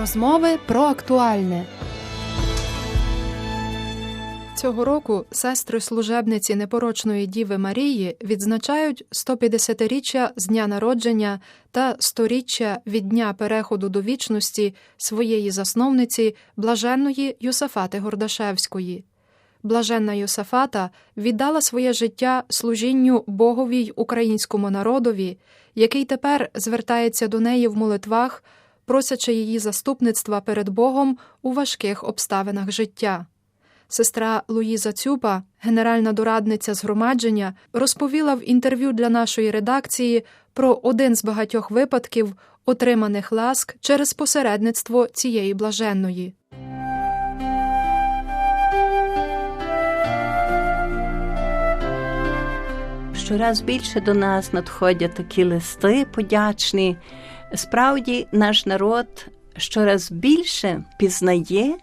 Розмови про актуальне. Цього року сестри служебниці непорочної Діви Марії відзначають 150-річчя з дня народження та 100-річчя від дня переходу до вічності своєї засновниці блаженної Юсафати Гордашевської. Блаженна Йосафата віддала своє життя служінню Богові й українському народові, який тепер звертається до неї в молитвах, просячи її заступництва перед Богом у важких обставинах життя. Сестра Луїза Цюпа, генеральна дорадниця згромадження, розповіла в інтерв'ю для нашої редакції про один з багатьох випадків отриманих ласк через посередництво цієї блаженної. Щораз більше до нас надходять такі листи подячні. Справді, наш народ щораз більше пізнає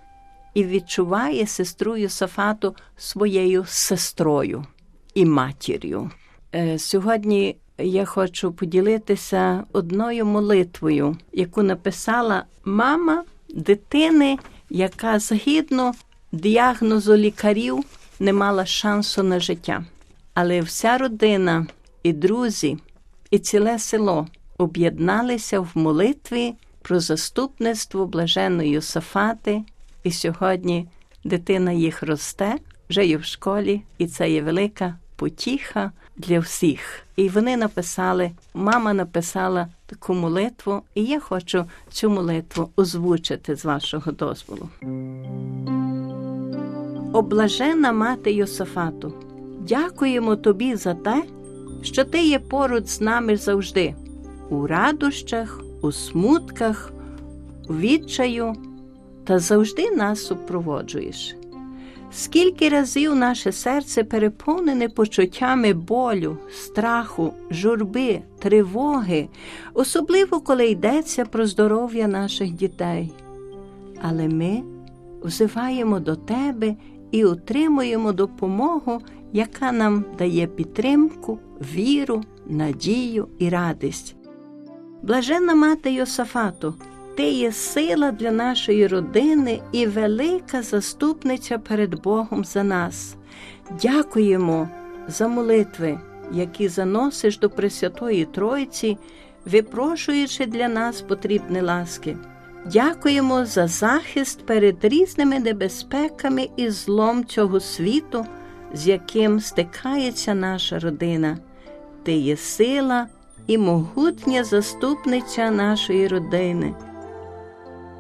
і відчуває сестру Йосафату своєю сестрою і матір'ю. Е, Сьогодні я хочу поділитися одною молитвою, яку написала мама дитини, яка згідно діагнозу лікарів не мала шансу на життя. Але вся родина і друзі, і ціле село об'єдналися в молитві про заступництво блаженної Йосафати, і сьогодні дитина їх росте, вже є в школі, і це є велика потіха для всіх. І вони написали, мама написала таку молитву, і я хочу цю молитву озвучити з вашого дозволу. Облажена мати Йосафату. Дякуємо тобі за те, що ти є поруч з нами завжди, у радощах, у смутках, у відчаю та завжди нас супроводжуєш. Скільки разів наше серце переповнене почуттями болю, страху, журби, тривоги, особливо коли йдеться про здоров'я наших дітей. Але ми взиваємо до тебе і отримуємо допомогу, яка нам дає підтримку, віру, надію і радість. Блаженна мати Йосафату, ти є сила для нашої родини і велика заступниця перед Богом за нас. Дякуємо за молитви, які заносиш до Пресвятої Тройці, випрошуючи для нас потрібні ласки. Дякуємо за захист перед різними небезпеками і злом цього світу, з яким стикається наша родина. Ти є сила і могутня заступниця нашої родини.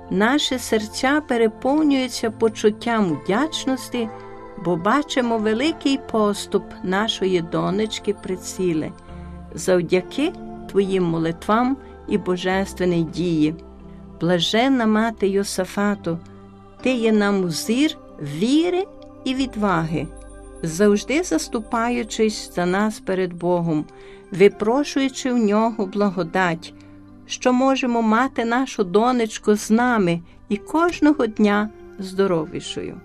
Наші серця переповнюються почуттям вдячності, бо бачимо великий поступ нашої донечки приціле, завдяки Твоїм молитвам і божественній дії. Блаженна мати Йосафату, ти є нам узір віри і відваги, завжди заступаючись за нас перед Богом, випрошуючи в нього благодать, що можемо мати нашу донечку з нами і кожного дня здоровішою.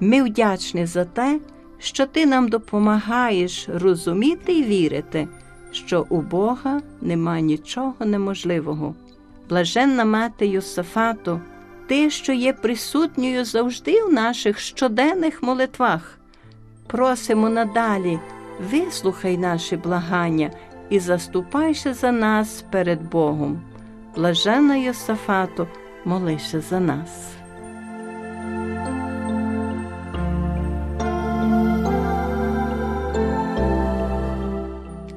Ми вдячні за те, що ти нам допомагаєш розуміти і вірити, що у Бога нема нічого неможливого. Блаженна мати Йосафату, ти, що є присутньою завжди в наших щоденних молитвах. Просимо надалі, вислухай наші благання і заступайся за нас перед Богом. Блаженна Йосафату, молися за нас.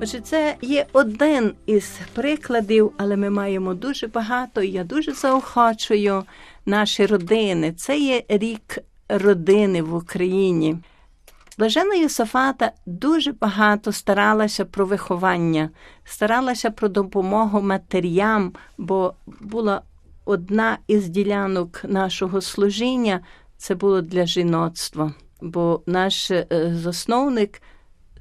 Отже, це є один із прикладів, але ми маємо дуже багато. і Я дуже заохочую наші родини. Це є рік родини в Україні. Блажена Йосафата дуже багато старалася про виховання, старалася про допомогу матерям, бо була одна із ділянок нашого служіння це було для жіноцтва. Бо наш засновник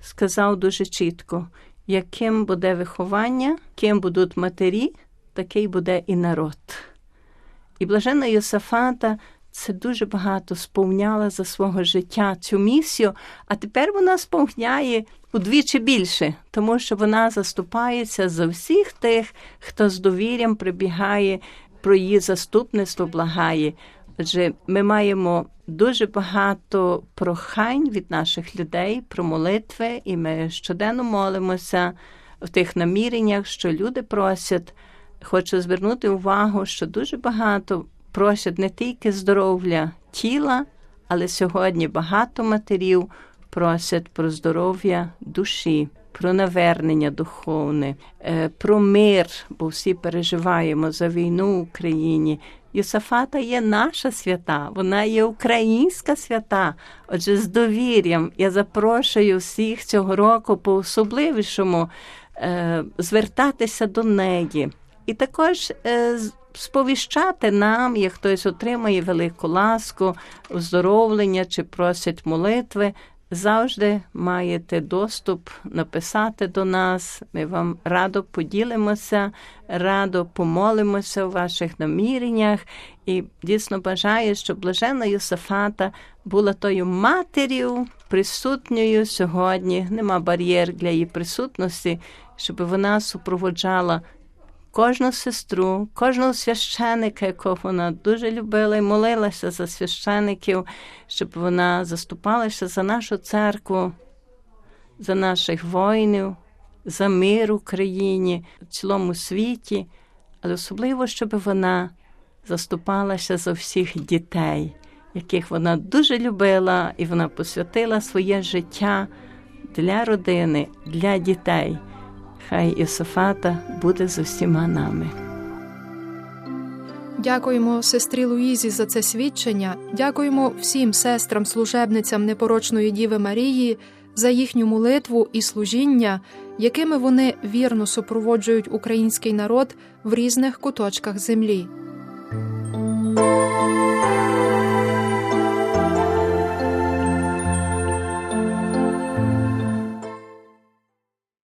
сказав дуже чітко яким буде виховання, ким будуть матері, такий буде і народ. І блажена Йосафата це дуже багато сповняла за свого життя цю місію, а тепер вона сповняє удвічі більше, тому що вона заступається за всіх тих, хто з довір'ям прибігає про її заступництво благає. Отже, ми маємо дуже багато прохань від наших людей про молитви, і ми щоденно молимося в тих наміреннях, що люди просять. Хочу звернути увагу, що дуже багато просять не тільки здоров'я тіла, але сьогодні багато матерів просять про здоров'я душі, про навернення духовне, е, про мир, бо всі переживаємо за війну в Україні. Йосафата є наша свята, вона є українська свята. Отже, з довір'ям я запрошую всіх цього року по особливішому е, звертатися до неї. І також е, сповіщати нам, як хтось отримає велику ласку, оздоровлення чи просять молитви. Завжди маєте доступ написати до нас. Ми вам радо поділимося, радо помолимося у ваших наміреннях. І дійсно бажаю, щоб блажена Йосафата була тою матір'ю, присутньою сьогодні. Нема бар'єр для її присутності, щоб вона супроводжала кожну сестру, кожного священика, якого вона дуже любила і молилася за священиків, щоб вона заступалася за нашу церкву, за наших воїнів, за мир в Україні, в цілому світі, але особливо, щоб вона заступалася за всіх дітей, яких вона дуже любила, і вона посвятила своє життя для родини, для дітей. Хай Ісофата буде з усіма нами. Дякуємо сестрі Луїзі за це свідчення. Дякуємо всім сестрам, служебницям непорочної Діви Марії за їхню молитву і служіння, якими вони вірно супроводжують український народ в різних куточках землі.